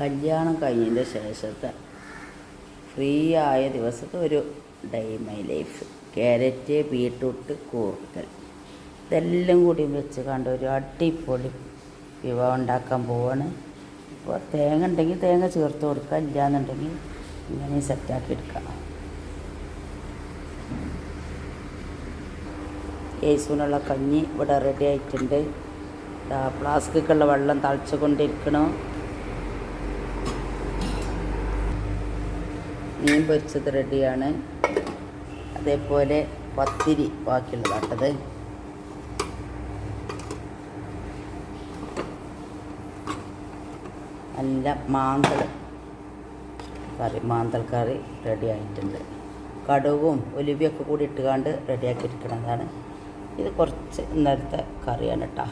കല്യാണം കഴിഞ്ഞതിന്റെ ശേഷത്തെ ഫ്രീ ആയ ദിവസത്തെ ഒരു day my life carrot beetroot കൂർക്കൽ. ഇതെല്ലാം കൂടി വെച്ച് കണ്ട ഒരു അടിപൊളി വിഭവം ഉണ്ടാക്കാൻ പോവാണ്. ഇപ്പോൾ തേങ്ങ ഉണ്ടെങ്കിൽ തേങ്ങ ചേർത്ത് കൊടുക്കുക ഇല്ലാന്നുണ്ടെങ്കിൽ ഇങ്ങനെ സെറ്റാക്കി എടുക്കാം. യേശുവിനുള്ള കഞ്ഞി ഇവിടെ റെഡി ആയിട്ടുണ്ട്. ഫ്ലാസ്ക്കുള്ള വെള്ളം തളിച്ചു കൊണ്ടിരിക്കണം മീൻ പൊരിച്ചത് റെഡിയാണ്. അതേപോലെ പത്തിരി ബാക്കിയുള്ളതാട്ടത് നല്ല മാന്തൽ കറി മാന്തൽ കറി റെഡി ആയിട്ടുണ്ട്. കടുവും ഒലിവിയൊക്കെ കൂടി ഇട്ടുകാണ്ട് റെഡിയാക്കി ഇരിക്കുന്നതാണ് ഇത് കുറച്ച് ഇന്നലത്തെ കറിയാണ് കേട്ടോ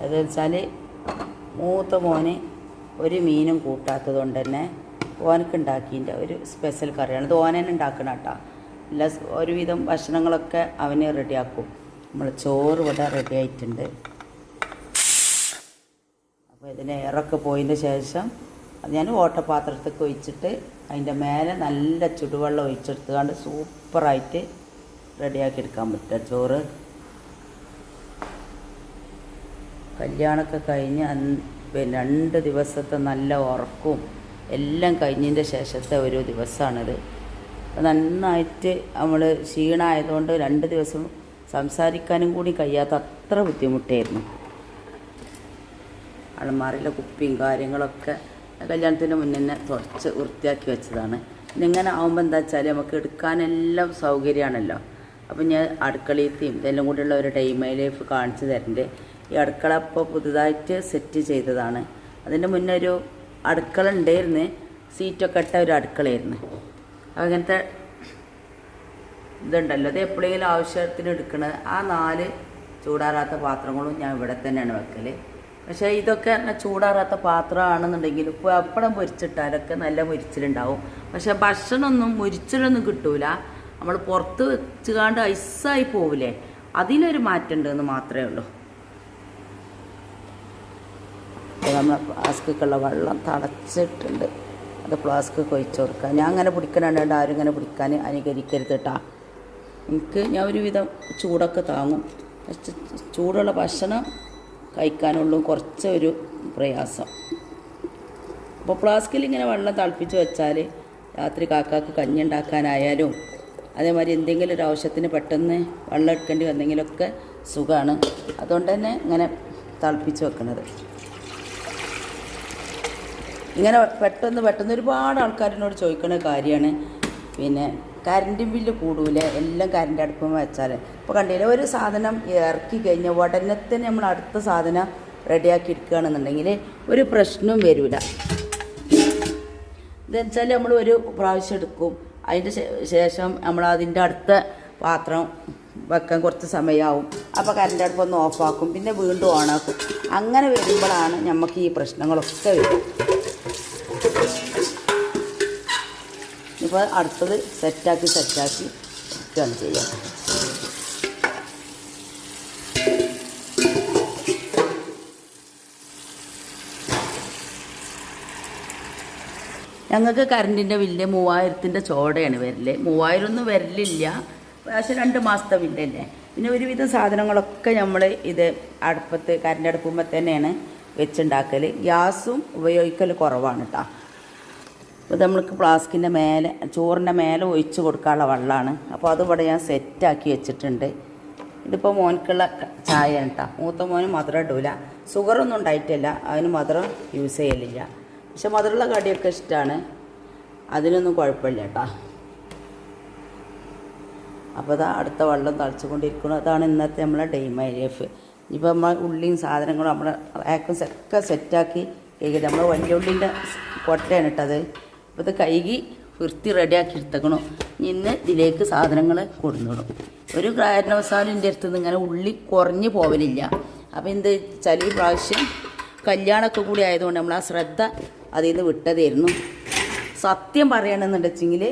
അതെന്ന് വെച്ചാൽ മൂത്ത മോന് ഒരു മീനും കൂട്ടാത്തത് കൊണ്ട് തന്നെ ഓനക്ക് ഉണ്ടാക്കിന്റെ ഒരു സ്പെഷ്യൽ കറിയാണ്. അത് ഓനെ ഉണ്ടാക്കണം കേട്ടോ എല്ലാ ഒരുവിധം ഭക്ഷണങ്ങളൊക്കെ അവനെ റെഡിയാക്കും. നമ്മൾ ചോറ് ഇവിടെ റെഡി ആയിട്ടുണ്ട്. അപ്പോൾ ഇതിന് എയറൊക്കെ പോയതിന്റെ ശേഷം അത് ഞാൻ ഓട്ടപാത്രത്തേക്ക് ഒഴിച്ചിട്ട് അതിന്റെ മേലെ നല്ല ചുടുവെള്ളം ഒഴിച്ചെടുത്തുകൊണ്ട് സൂപ്പറായിട്ട് റെഡിയാക്കി എടുക്കാൻ പറ്റുക ചോറ്. കല്യാണമൊക്കെ കഴിഞ്ഞ് രണ്ട് ദിവസത്തെ നല്ല ഉറക്കവും എല്ലാം കഴിഞ്ഞതിന്റെ ശേഷത്തെ ഒരു ദിവസമാണിത് നന്നായിട്ട് നമ്മൾ ക്ഷീണമായതുകൊണ്ട് രണ്ട് ദിവസം സംസാരിക്കാനും കൂടി കഴിയാത്ത അത്ര ബുദ്ധിമുട്ടായിരുന്നു. അളമാറിലെ കുപ്പിയും കാര്യങ്ങളൊക്കെ കല്യാണത്തിന് മുന്നേ തന്നെ തുറച്ച് വൃത്തിയാക്കി വെച്ചതാണ്. ഇങ്ങനെ ആകുമ്പോൾ എന്താ വെച്ചാൽ നമുക്ക് എടുക്കാനെല്ലാം സൗകര്യമാണല്ലോ. അപ്പം ഞാൻ അടുക്കളയത്തെയും ഇതെല്ലാം കൂടിയുള്ള ഒരു ടൈമൈ ലൈഫ് കാണിച്ചു തരണ്ട്. ഈ അടുക്കള ഇപ്പോൾ പുതുതായിട്ട് സെറ്റ് ചെയ്തതാണ്. അതിന്റെ മുന്നേ ഒരു അടുക്കള ഉണ്ടായിരുന്നു സീറ്റൊക്കെ ഇട്ട ഒരു അടുക്കളയായിരുന്നു. അങ്ങനത്തെ ഇതുണ്ടല്ലോ. അത് എപ്പോഴെങ്കിലും ആവശ്യത്തിന് എടുക്കണ ആ നാല് ചൂടാറാത്ത പാത്രങ്ങളും ഞാൻ ഇവിടെ തന്നെയാണ് വെക്കൽ പക്ഷേ ഇതൊക്കെ ചൂടാറാത്ത പാത്രമാണെന്നുണ്ടെങ്കിൽ ഇപ്പോൾ അപ്പടം പൊരിച്ചിട്ടാലൊക്കെ നല്ല മുരിച്ചിലുണ്ടാവും പക്ഷേ ഭക്ഷണമൊന്നും മുരിച്ചിലൊന്നും കിട്ടൂല. നമ്മൾ പുറത്ത് വെച്ചുകാണ്ട് ഐസായി പോവില്ലേ? അതിലൊരു മാറ്റം ഉണ്ടെന്ന് മാത്രമേ ഉള്ളൂ അപ്പോൾ നമ്മൾ ഫ്ലാസ്കുള്ള വെള്ളം തടച്ചിട്ടുണ്ട് അത് ഫ്ലാസ്ക് കൊഴിച്ച് കൊടുക്കുക. ഞാൻ അങ്ങനെ പിടിക്കണുണ്ട് ആരും ഇങ്ങനെ പിടിക്കാൻ അനുകരിക്കരുത് കേട്ടാ. എനിക്ക് ഞാൻ ഒരുവിധം ചൂടൊക്കെ താങ്ങും. ചൂടുള്ള ഭക്ഷണം കഴിക്കാനുള്ളൂ കുറച്ചൊരു പ്രയാസം. അപ്പോൾ ഫ്ലാസ്കിൽ ഇങ്ങനെ വെള്ളം തിളപ്പിച്ച് വെച്ചാൽ രാത്രി കാക്കാക്ക് കഞ്ഞി ഉണ്ടാക്കാനായാലും അതേമാതിരി എന്തെങ്കിലും ഒരു ആവശ്യത്തിന് പെട്ടെന്ന് വെള്ളം എടുക്കേണ്ടി വന്നെങ്കിലൊക്കെ സുഖമാണ്. അതുകൊണ്ട് തന്നെ ഇങ്ങനെ തിളപ്പിച്ച് വെക്കുന്നത് ഇങ്ങനെ പെട്ടെന്ന് പെട്ടെന്ന് ഒരുപാട് ആൾക്കാരിനോട് ചോദിക്കുന്ന കാര്യമാണ്. പിന്നെ കറണ്ട് ബില്ല് കൂടൂലേ. എല്ലാം കറണ്ട് അടുപ്പം വെച്ചാൽ ഇപ്പോൾ കണ്ടില്ലേ ഒരു സാധനം ഇറക്കി കഴിഞ്ഞാൽ ഉടനെ തന്നെ നമ്മൾ അടുത്ത സാധനം റെഡിയാക്കി എടുക്കുകയാണെന്നുണ്ടെങ്കിൽ ഒരു പ്രശ്നവും വരില്ല ഇതെന്നുവെച്ചാൽ നമ്മൾ ഒരു പ്രാവശ്യം എടുക്കും. അതിന്റെ ശേഷം നമ്മൾ അതിന്റെ അടുത്ത പാത്രം വെക്കാൻ കുറച്ച് സമയമാവും. അപ്പോൾ കറണ്ട് അടുപ്പൊന്ന് ഓഫാക്കും. പിന്നെ വീണ്ടും ഓണാക്കും. അങ്ങനെ വരുമ്പോഴാണ് നമുക്ക് ഈ പ്രശ്നങ്ങളൊക്കെ വരും ഇപ്പോൾ അടുത്തത് സെറ്റാക്കി സെറ്റാക്കി ഇതാണ് ചെയ്യുക ഞങ്ങൾക്ക് കറണ്ടിന്റെ ബില്ല് മൂവായിരത്തിന്റെ ചോടയാണ് വരൽ. മൂവായിരം ഒന്നും വരലില്ല. പക്ഷേ രണ്ട് മാസത്തെ ബില്ലല്ലേ. പിന്നെ ഒരുവിധം സാധനങ്ങളൊക്കെ നമ്മൾ ഇത് അടുപ്പത്ത് കറണ്ട് അടുപ്പുമ്പോൾ തന്നെയാണ് വെച്ചുണ്ടാക്കൽ ഗ്യാസും ഉപയോഗിക്കൽ കുറവാണ് കേട്ടോ അപ്പോൾ നമ്മൾക്ക് ഫ്ലാസ്കിന്റെ മേലെ ചോറിന്റെ മേലെ ഒഴിച്ച് കൊടുക്കാനുള്ള വെള്ളമാണ്. അപ്പോൾ അത് ഇവിടെ ഞാൻ സെറ്റാക്കി വെച്ചിട്ടുണ്ട്. ഇതിപ്പോൾ മോനക്കുള്ള ചായ കേട്ടോ മൂത്ത മോന് മധുരം ഇടൂല. ഷുഗറൊന്നും ഉണ്ടായിട്ടില്ല. അതിന് മധുരം യൂസ് ചെയ്യലില്ല. പക്ഷെ മധുരമുള്ള കടിയൊക്കെ ഇഷ്ടമാണ് അതിനൊന്നും കുഴപ്പമില്ല കേട്ടോ അപ്പോൾ അതാ അടുത്ത വെള്ളം തളിച്ചുകൊണ്ടിരിക്കുന്നു. അതാണ് ഇന്നത്തെ നമ്മളെ ഡെയ്മൈ ലൈഫ്. ഇപ്പോൾ നമ്മൾ ഉള്ളിയും സാധനങ്ങളും നമ്മളെ റാക്കും ഒക്കെ സെറ്റാക്കി. കഴിക്കുന്നത് നമ്മൾ വലിയ ഉള്ളിന്റെ കൊട്ടയാണ് ഇട്ടത് അപ്പോൾ ഇത് കഴുകി വൃത്തി റെഡിയാക്കി എടുത്തേക്കണോ. ഇന്ന് ഇതിലേക്ക് സാധനങ്ങൾ കൊടുന്നിടും. ഒരു കാരണവശാലും എന്റെ അടുത്ത് നിന്ന് ഇങ്ങനെ ഉള്ളി കുറഞ്ഞു പോവലില്ല. അപ്പോൾ എന്ത് വെച്ചാൽ ഈ പ്രാവശ്യം കല്യാണമൊക്കെ കൂടി ആയതുകൊണ്ട് നമ്മൾ ആ ശ്രദ്ധ അതിൽ നിന്ന് വിട്ടതായിരുന്നു. സത്യം പറയണമെന്നുണ്ടെച്ചെങ്കിൽ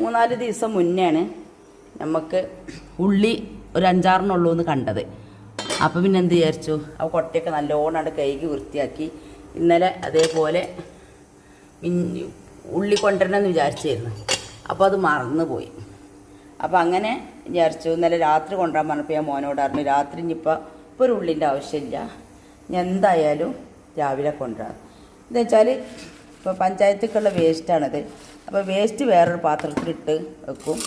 മൂന്നാൽ ദിവസം മുന്നെയാണ് നമുക്ക് ഉള്ളി ഒരു അഞ്ചാറിനുള്ളൂ എന്ന് കണ്ടത്. അപ്പോൾ പിന്നെ എന്ത് വിചാരിച്ചു? ആ കൊട്ടയൊക്കെ നല്ലോണം കഴുകി വൃത്തിയാക്കി. ഇന്നലെ അതേപോലെ ഉള്ളി കൊണ്ടുവരണമെന്ന് വിചാരിച്ചിരുന്നു. അപ്പോൾ അത് മറന്നുപോയി. അപ്പോൾ അങ്ങനെ വിചാരിച്ചു ഇന്നലെ രാത്രി കൊണ്ടുവരാൻ പറഞ്ഞപ്പോൾ ഞാൻ മോനോട് രാത്രി ഇനിയിപ്പോൾ ഇപ്പോൾ ഒരു ഉള്ളിന്റെ ആവശ്യമില്ല. ഞാൻ എന്തായാലും രാവിലെ കൊണ്ടുവരാം. എന്താ വെച്ചാൽ ഇപ്പോൾ പഞ്ചായത്തേക്കുള്ള വേസ്റ്റാണിത്. അപ്പോൾ വേസ്റ്റ് വേറൊരു പാത്രത്തിലിട്ട് വെക്കും.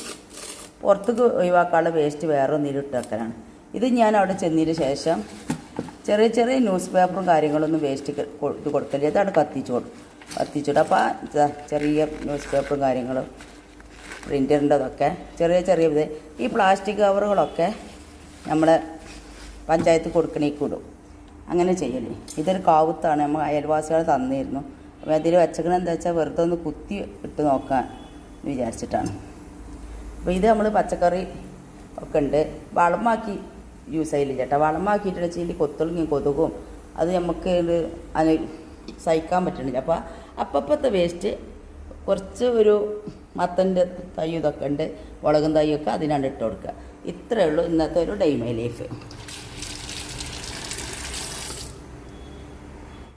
പുറത്തേക്ക് ഒഴിവാക്കാനുള്ള വേസ്റ്റ് വേറെ ഒന്നിലിട്ട് വെക്കലാണ്. ഇത് ഞാൻ അവിടെ ചെന്നതിന് ശേഷം ചെറിയ ചെറിയ ന്യൂസ് പേപ്പറും കാര്യങ്ങളൊന്നും വേസ്റ്റ് ഇത് കൊടുക്കൽ അതാണ് കത്തിച്ചു കൊടുക്കും കത്തിച്ചിട്ട് അപ്പോൾ ചെറിയ ന്യൂസ് പേപ്പറും കാര്യങ്ങളും പ്രിന്ററിന്റെതൊക്കെ ചെറിയ ചെറിയ ഇത്. ഈ പ്ലാസ്റ്റിക് കവറുകളൊക്കെ നമ്മൾ പഞ്ചായത്ത് കൊടുക്കണേക്ക് ഇടും അങ്ങനെ ചെയ്യൽ. ഇതൊരു കാവുത്താണ്. നമ്മൾ അയൽവാസികൾ തന്നിരുന്നു. അപ്പോൾ അതിൽ വെച്ചേക്കണ എന്താ വെച്ചാൽ വെറുതെ ഒന്ന് കുത്തി ഇട്ട് നോക്കാൻ വിചാരിച്ചിട്ടാണ്. അപ്പോൾ ഇത് നമ്മൾ പച്ചക്കറി ഒക്കെ ഉണ്ട്. വളമാക്കി യൂസ് ചെയ്യില്ല ചേട്ടാ വളമാക്കിയിട്ട് വെച്ചാൽ കൊതുകും അത് നമുക്ക് അത് സഹിക്കാൻ പറ്റണില്ല. അപ്പോൾ അപ്പപ്പത്തെ വേസ്റ്റ് കുറച്ച് ഒരു മത്തന്റെ തൈ ഇതൊക്കെ ഉണ്ട് മുളകും തൈയൊക്കെ അതിനാണ് ഇട്ട് കൊടുക്കുക. ഇത്രയേ ഉള്ളൂ ഇന്നത്തെ ഒരു ഡൈമൈ ലൈഫ്.